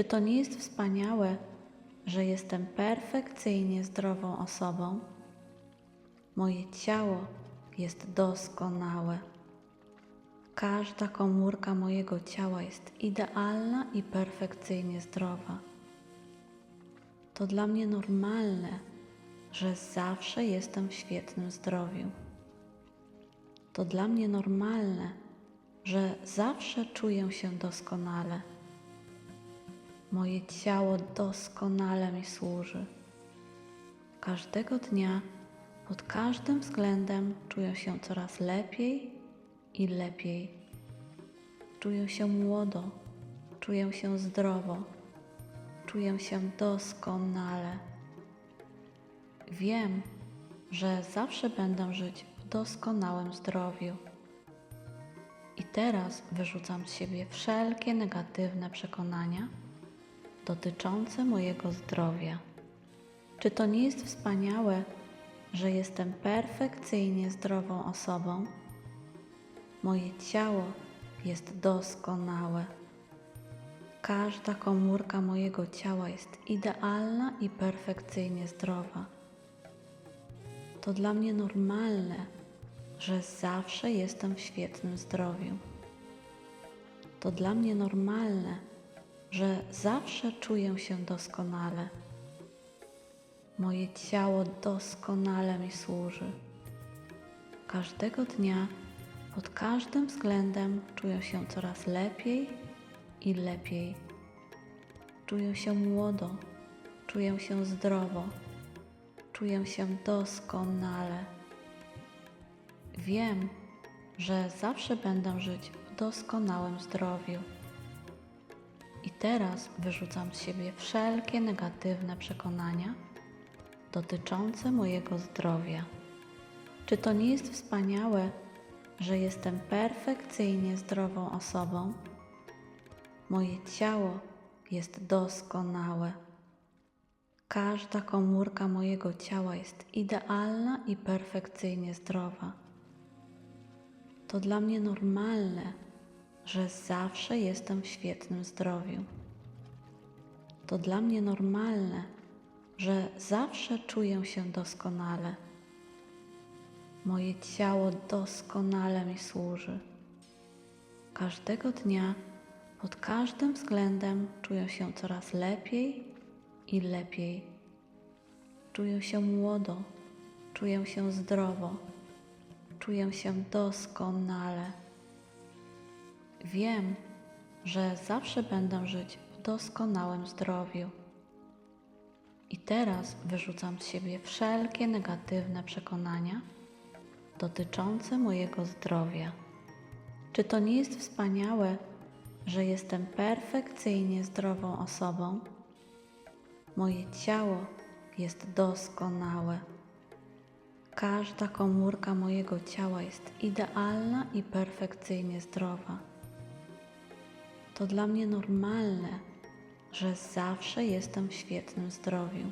Czy to nie jest wspaniałe, że jestem perfekcyjnie zdrową osobą? Moje ciało jest doskonałe. Każda komórka mojego ciała jest idealna i perfekcyjnie zdrowa. To dla mnie normalne, że zawsze jestem w świetnym zdrowiu. To dla mnie normalne, że zawsze czuję się doskonale. Moje ciało doskonale mi służy. Każdego dnia, pod każdym względem czuję się coraz lepiej i lepiej. Czuję się młodo, czuję się zdrowo, czuję się doskonale. Wiem, że zawsze będę żyć w doskonałym zdrowiu. I teraz wyrzucam z siebie wszelkie negatywne przekonania dotyczące mojego zdrowia. Czy to nie jest wspaniałe, że jestem perfekcyjnie zdrową osobą? Moje ciało jest doskonałe. Każda komórka mojego ciała jest idealna i perfekcyjnie zdrowa. To dla mnie normalne, że zawsze jestem w świetnym zdrowiu. To dla mnie normalne, że zawsze czuję się doskonale. Moje ciało doskonale mi służy. Każdego dnia, pod każdym względem czuję się coraz lepiej i lepiej. Czuję się młodo, czuję się zdrowo, czuję się doskonale. Wiem, że zawsze będę żyć w doskonałym zdrowiu. Teraz wyrzucam z siebie wszelkie negatywne przekonania dotyczące mojego zdrowia. Czy to nie jest wspaniałe, że jestem perfekcyjnie zdrową osobą? Moje ciało jest doskonałe. Każda komórka mojego ciała jest idealna i perfekcyjnie zdrowa. To dla mnie normalne, że zawsze jestem w świetnym zdrowiu. To dla mnie normalne, że zawsze czuję się doskonale. Moje ciało doskonale mi służy. Każdego dnia, pod każdym względem czuję się coraz lepiej i lepiej. Czuję się młodo, czuję się zdrowo, czuję się doskonale. Wiem, że zawsze będę żyć w doskonałym zdrowiu. I teraz wyrzucam z siebie wszelkie negatywne przekonania dotyczące mojego zdrowia. Czy to nie jest wspaniałe, że jestem perfekcyjnie zdrową osobą? Moje ciało jest doskonałe. Każda komórka mojego ciała jest idealna i perfekcyjnie zdrowa. To dla mnie normalne, że zawsze jestem w świetnym zdrowiu.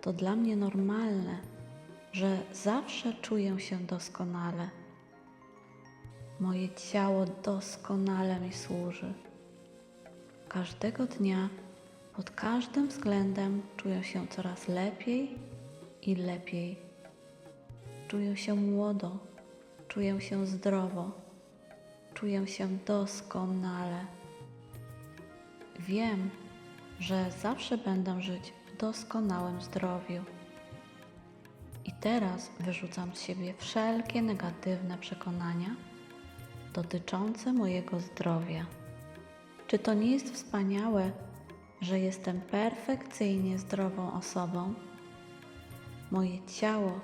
To dla mnie normalne, że zawsze czuję się doskonale. Moje ciało doskonale mi służy. Każdego dnia, pod każdym względem czuję się coraz lepiej i lepiej. Czuję się młodo, czuję się zdrowo, czuję się doskonale. Wiem, że zawsze będę żyć w doskonałym zdrowiu. I teraz wyrzucam z siebie wszelkie negatywne przekonania dotyczące mojego zdrowia. Czy to nie jest wspaniałe, że jestem perfekcyjnie zdrową osobą? Moje ciało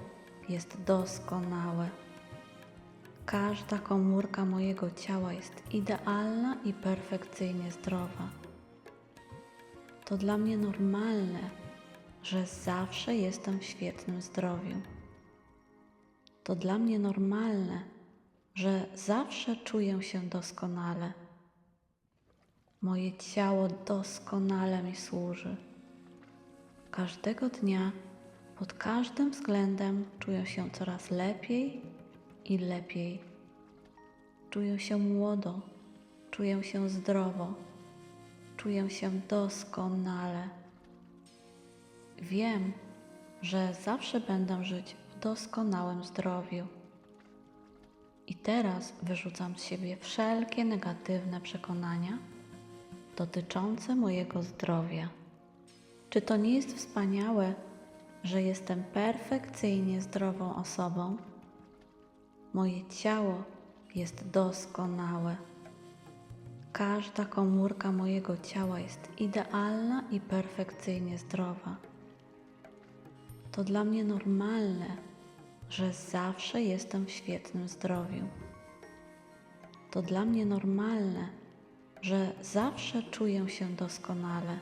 jest doskonałe. Każda komórka mojego ciała jest idealna i perfekcyjnie zdrowa. To dla mnie normalne, że zawsze jestem w świetnym zdrowiu. To dla mnie normalne, że zawsze czuję się doskonale. Moje ciało doskonale mi służy. Każdego dnia, pod każdym względem czuję się coraz lepiej i lepiej. Czuję się młodo, czuję się zdrowo czuję się doskonale. Wiem, że zawsze będę żyć w doskonałym zdrowiu. I teraz wyrzucam z siebie wszelkie negatywne przekonania dotyczące mojego zdrowia. Czy to nie jest wspaniałe, że jestem perfekcyjnie zdrową osobą? Moje ciało jest doskonałe. Każda komórka mojego ciała jest idealna i perfekcyjnie zdrowa. To dla mnie normalne, że zawsze jestem w świetnym zdrowiu. To dla mnie normalne, że zawsze czuję się doskonale.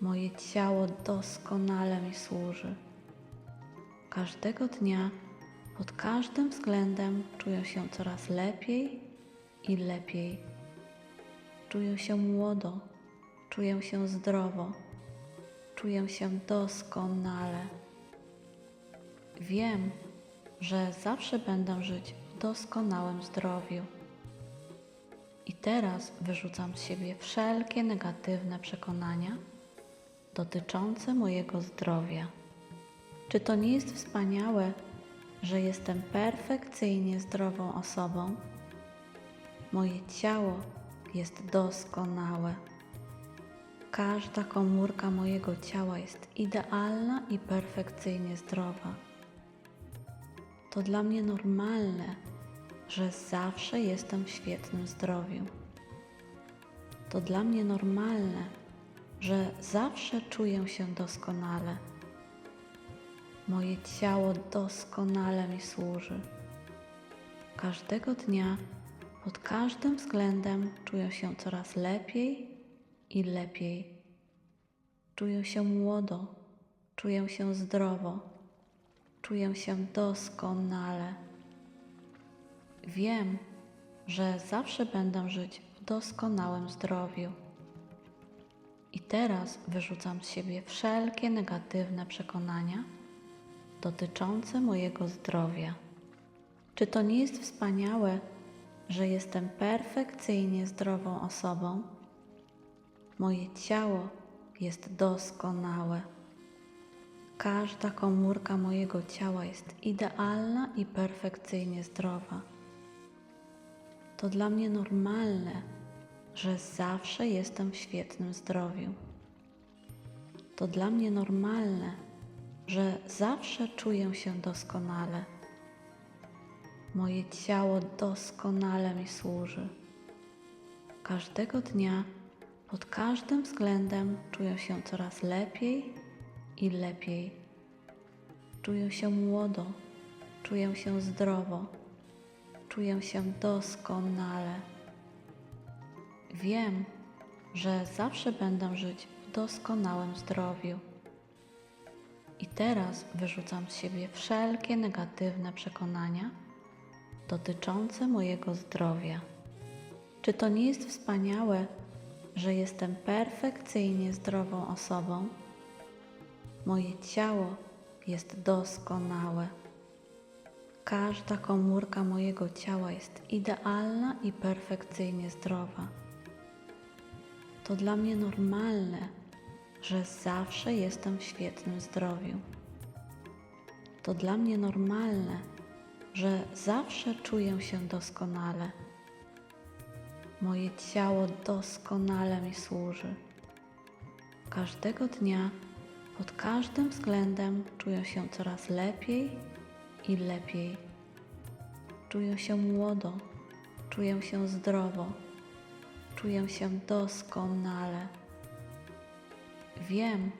Moje ciało doskonale mi służy. Każdego dnia, pod każdym względem czuję się coraz lepiej i lepiej. Czuję się młodo, czuję się zdrowo, czuję się doskonale. Wiem, że zawsze będę żyć w doskonałym zdrowiu. I teraz wyrzucam z siebie wszelkie negatywne przekonania dotyczące mojego zdrowia. Czy to nie jest wspaniałe, że jestem perfekcyjnie zdrową osobą? Moje ciało jest doskonałe. Każda komórka mojego ciała jest idealna i perfekcyjnie zdrowa. To dla mnie normalne, że zawsze jestem w świetnym zdrowiu. To dla mnie normalne, że zawsze czuję się doskonale. Moje ciało doskonale mi służy. Każdego dnia, pod każdym względem czuję się coraz lepiej i lepiej. Czuję się młodo, czuję się zdrowo, czuję się doskonale. Wiem, że zawsze będę żyć w doskonałym zdrowiu. I teraz wyrzucam z siebie wszelkie negatywne przekonania dotyczące mojego zdrowia. Czy to nie jest wspaniałe, że jestem perfekcyjnie zdrową osobą? Moje ciało jest doskonałe. Każda komórka mojego ciała jest idealna i perfekcyjnie zdrowa. To dla mnie normalne, że zawsze jestem w świetnym zdrowiu. To dla mnie normalne, że zawsze czuję się doskonale. Moje ciało doskonale mi służy. Każdego dnia, pod każdym względem czuję się coraz lepiej i lepiej. Czuję się młodo, czuję się zdrowo, czuję się doskonale. Wiem, że zawsze będę żyć w doskonałym zdrowiu. Teraz wyrzucam z siebie wszelkie negatywne przekonania dotyczące mojego zdrowia. Czy to nie jest wspaniałe, że jestem perfekcyjnie zdrową osobą? Moje ciało jest doskonałe. Każda komórka mojego ciała jest idealna i perfekcyjnie zdrowa. To dla mnie normalne, że zawsze jestem w świetnym zdrowiu. To dla mnie normalne, że zawsze czuję się doskonale. Moje ciało doskonale mi służy. Każdego dnia, pod każdym względem czuję się coraz lepiej i lepiej. Czuję się młodo, czuję się zdrowo, czuję się doskonale. Wiem,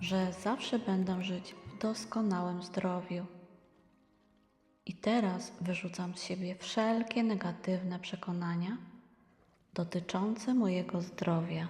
że zawsze będę żyć w doskonałym zdrowiu. I teraz wyrzucam z siebie wszelkie negatywne przekonania dotyczące mojego zdrowia.